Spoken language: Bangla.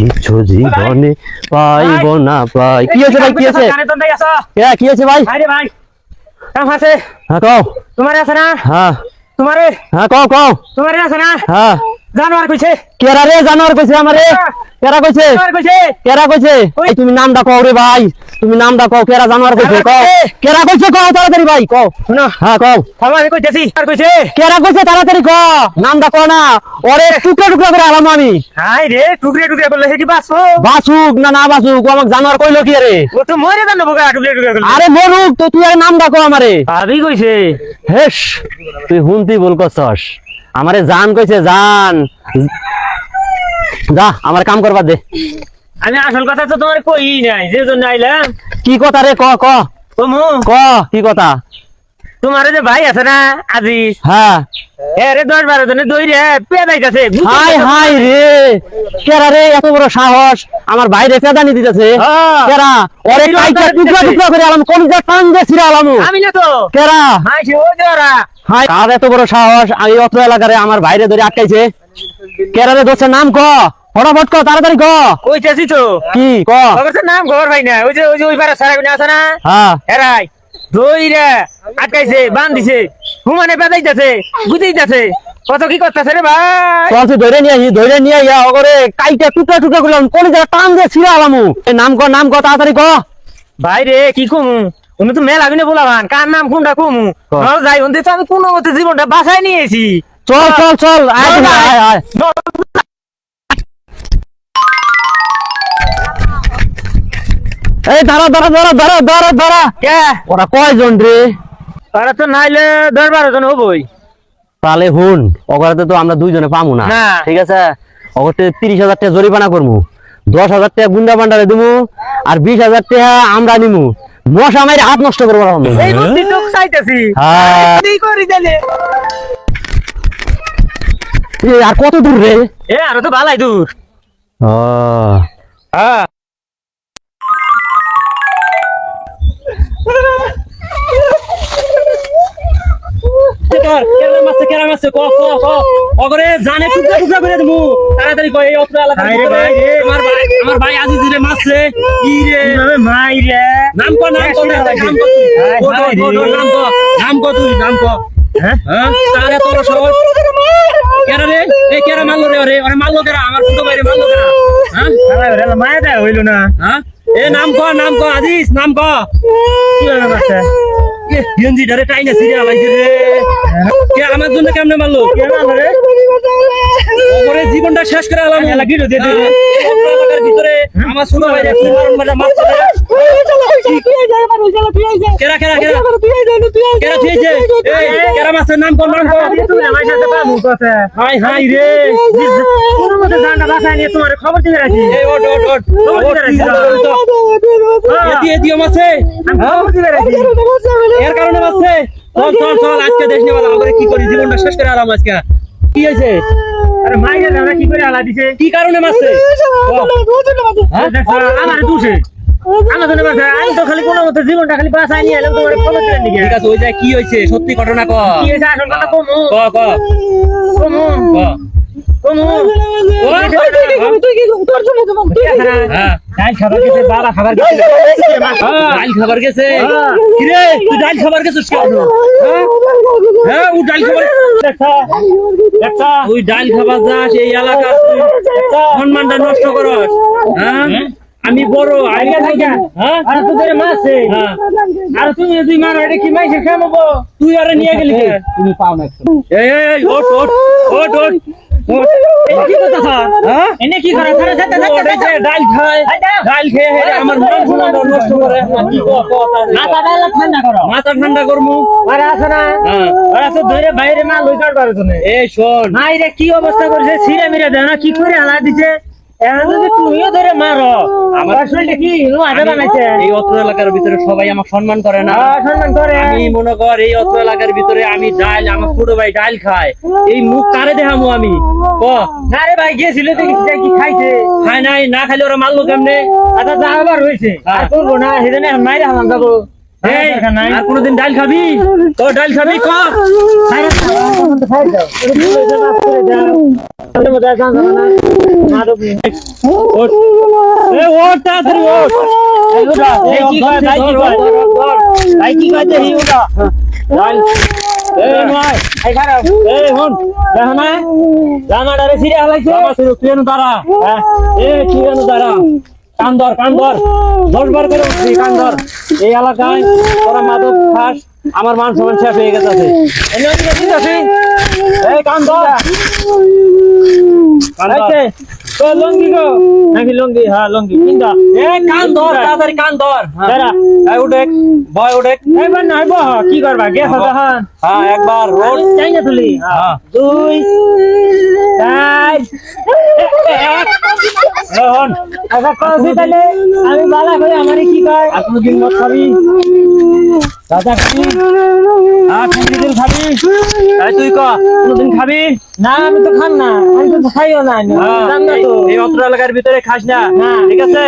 কিছু জীবনে পাইব না পাই। কি আছে ভাই? কি আছে কে কি আছে ভাই? আরে ভাই। কাম আছে? হ্যাঁ কও। তোমার আছে না? হ্যাঁ। তোমারে? হ্যাঁ কও কও। তোমারে আছে না? হ্যাঁ। জানোয়ার কইছে। কেরা রে? জানোয়ার কইছে আমারে? কেরা কইছে? জানোয়ার কইছে। কেরা কইছে? এই তুমি নামটা কও রে ভাই। তুমি নামটা কও কেরা জানোয়ার কইছে? কও। কেরা কইছে কও তাড়াতাড়ি ভাই? কও। শুনো। হ্যাঁ কও। থামো আমি কইতেছি। আর কইছে। কেরা কইছে তাড়াতাড়ি ক নামটা কও না। ওরে টুকরা টুকরা করে আলাম আমি। হাই রে টুকরে টুকরে করলে হেকি বাসো বাসুক না না বাসুক আমাকে জানোয়ার কইলো কি রে? ও তো মরে জানো বোকা টুকরে টুকরে করলে আরে মরুক তো তুই আর নামটা কও আমারে। ভাবি কইছে। হেস তুই হুনতি বল করছস আমারে জান কইছে জান। যা আমার কাম করবা দে। আমি আসল কথা তো তোমার কই নাই যে জন্য আইলাম। কি কথা রে ক ক। তোমা ক কি কথা? তোমার যে ভাই আছে না আজিজ? হ্যাঁ। এ রে দশ বারো জনে দই রে পেদাইতাছে হাই হাই রে। কেরা রে এত বড় সাহস। আমার বাইরে পেদানি দিতেছে। হ্যাঁ। কেরা ওরে কাইটা টুকরা দিতেছে। টুকরা করে আলাম কোন যা টান দিয়ে ছিড়ে আলাম। আমি না তো। কেরা হাই সে ওই যে ওরা হাই আর এত বড় সাহস? আমি অত এলাকারে আমার বাইরে ধরে আটকাইছে। কেরা রে দোষের নাম ক? ফটাফট ক তাড়াতাড়ি ক। কইতেছি তো। কি ক? নাম খবর ভাই না। ওই যে ওই যে ওই পারে সারা আছে না? হ্যাঁ। এরাই দই আটকাইছে বান দিছে হুমানে পেদাইতাছে গুদিতাছে কত কি করতেছে রে ভাই? চল তুই ধরে নিয়ে আহি ধরে নিয়ে আইয়া ওগরে কাইটা টুকরা টুকরা করলাম কোন যা টান দিয়ে ছিড়ে আলামু। নাম ক নাম ক তাড়াতাড়ি ক। ভাই রে কি কমু? উনি তো মেলা আগুনে বলাবান কার নাম কোনটা কমু? যাই তো আমি কোনো মতে জীবনটা বাঁচাই নিয়েছি। চল চল চল এই দাঁড়া দাঁড়া দাঁড়া দাঁড়া দাঁড়া দাঁড়া। কে? ওরা কয়জন রে? ওরা তো নাইলে দশ বারো জন হবই। তাহলে হুন ওগরাতে তো আমরা দুইজনে পামু না। ঠিক আছে? ওগরতে তিরিশ হাজার টাকা জরিমানা করব দশ হাজার টাকা গুন্ডা বান্ডারে দিমু আর বিশ হাজার টাকা আমরা নিমু। মশা মাইরে হাত নষ্ট করব। এই বুদ্ধি চাইতেছি হ্যাঁ। এই করি দিলে এ, আর কত দূর রে? এ আরও তো ভালাই দূর। ও হ্যাঁ। কেরাম আছে কেরাম আছে ক ক ক। অগরে জানে টুকরা টুকরা করে দেবো। তাড়াতাড়ি কই এই হায় রে ভাই রে। আমার ভাই আমার ভাই আজিজ রে মারছে। কি রে? মাই রে নাম ক নাম ক হায় নাম ক হায় নাম ক নাম ক তুই নাম ক হ্যাঁ? হ্যাঁ? তারে তোর সহজ কেরা রে? এই কেরা মারলো রে ওরে? ওরে মারলো কেরা? আমার ছোট ভাই রে মারলো কেরা? হ্যাঁ? ওরে মায়া দেয় হইল না। হ্যাঁ? এ নাম ক নাম ক আজিজ নাম ক কীভাবে মারছে গেঞ্জি ডারে টাইনা সিরিয়াল আইছে রে। কে আমার জন্য কেমনে মারলো? কে মারলো রে? ওরে জীবনটা শেষ করে আলাম। এলা গিলো দে দে। এলাকার ভিতরে আমার ছোট ভাই কি মারণ মারা মারছে কেরা কেরা কেরা? কেরা থিয়েছে কেরা মাছের নাম কোন নাম কোন আরে তুমি আমার সাথে পাবো কথা হাই হাই রে। কোনো মতে জানটা বাসায় নিয়ে তোমার খবর দিবে রাখি। এই ওট ওট ওট খবর ওট, রাখি। বল তো। এদি এদি মাছে। খবর দিবে রাখি। এর কারণে মাছে। চল চল চল আজকে দেশ নিয়ে আমরা কি করি? জীবনটা শেষ করে আলাম আজকে। কি হয়েছে? আরে মাইরে দাদা কি করে আলা দিছে? কি কারণে হ্যাঁ দেখো আমার দুষে আমার জন্য আমি তো খালি কোনো মতে জীবনটা খালি বাসায় নিয়ে এলাম তোমার খবর দিবেন নাকি ঠিক আছে ওই জায়গায় কি হয়েছে? সত্যি ঘটনা ক। কি হয়েছে? আসল কথা কমু। ক ক। কমু। ক। কমু হ্যাঁ ডাল খাবার গেছে বাবা ডাল খাবার গেছে হ্যাঁ। কিরে তুই ডাল খাবার গেছিস হ্যাঁ? হ্যাঁ ও ডাল খাবার তুই ডাল খাবার যাস এই এলাকার সম্মানটা নষ্ট করস হ্যাঁ আমি বড় হ্যাঁ আর তোদের মাছে হ্যাঁ আর তুমি দুই মার এটা কি মাইছে খামাবো তুই আরে নিয়ে গেলি? তুমি পাও না এই এই এই ওট ওট ওট ওট হ্যাঁ। মাথা ঠান্ডা করো। মাথা ঠান্ডা করমু। আর আছে না। হ্যাঁ। ধরে বাইরে মাল লই কাট এই শোন। কি অবস্থা করছে? সিরে মিরে দেয় না? কি করে হালা দিছে? তুমিও ধরে মারো আমার শরীরটা কি? নো বানাইছে এই অত্র এলাকার ভিতরে সবাই আমাকে সম্মান করে না। আহ, সম্মান করে। আমি মনে কর এই অত্র এলাকার ভিতরে আমি ডাল আমার ছোট ভাই ডাল খায়। এই মুখ কারে দেখামু আমি? ক? না রে ভাই গিয়েছিল দেখি খাইছে? খায় নাই না খাইলে ওরা মারলো কেমনে? আচ্ছা যা আবার হয়েছে আর। করব না সেজন্য মাইরে হালাম যাব। এই দরকার নাই। আর কোনোদিন ডাল খাবি? তো ডাল খাবি? ক? কান্দর কান্দর। দশ বার করে উঠছি কান্দর। এই এলাকায় তোরা মাদক খাস। আমার মান সমান শেষ হয়ে গেছে এই কান্দর কান্দাইছে তো লঙ্গি গো। নাকি লঙ্গি? হ্যাঁ লঙ্গি। পিন্দা এ কান্দর তাড়াতাড়ি কান্দর দাঁড়া এই উঠে বয় উঠে এবার না বহ কি করবা? গেছ তখন হ্যাঁ একবার রোড চাই না তুলি। হ্যাঁ। দুই চার। রোহন আচ্ছা কইছি তাহলে আমি বালা করে আমারে কি কয়? আর কোনদিন মদ খাবি। দাদা খাবি আর কোনদিন খাবি? তুই ক কোনদিন খাবি? না আমি তো খান না। আমি তো খাইও না এই অত্র এলাকার ভিতরে খাস না ঠিক আছে?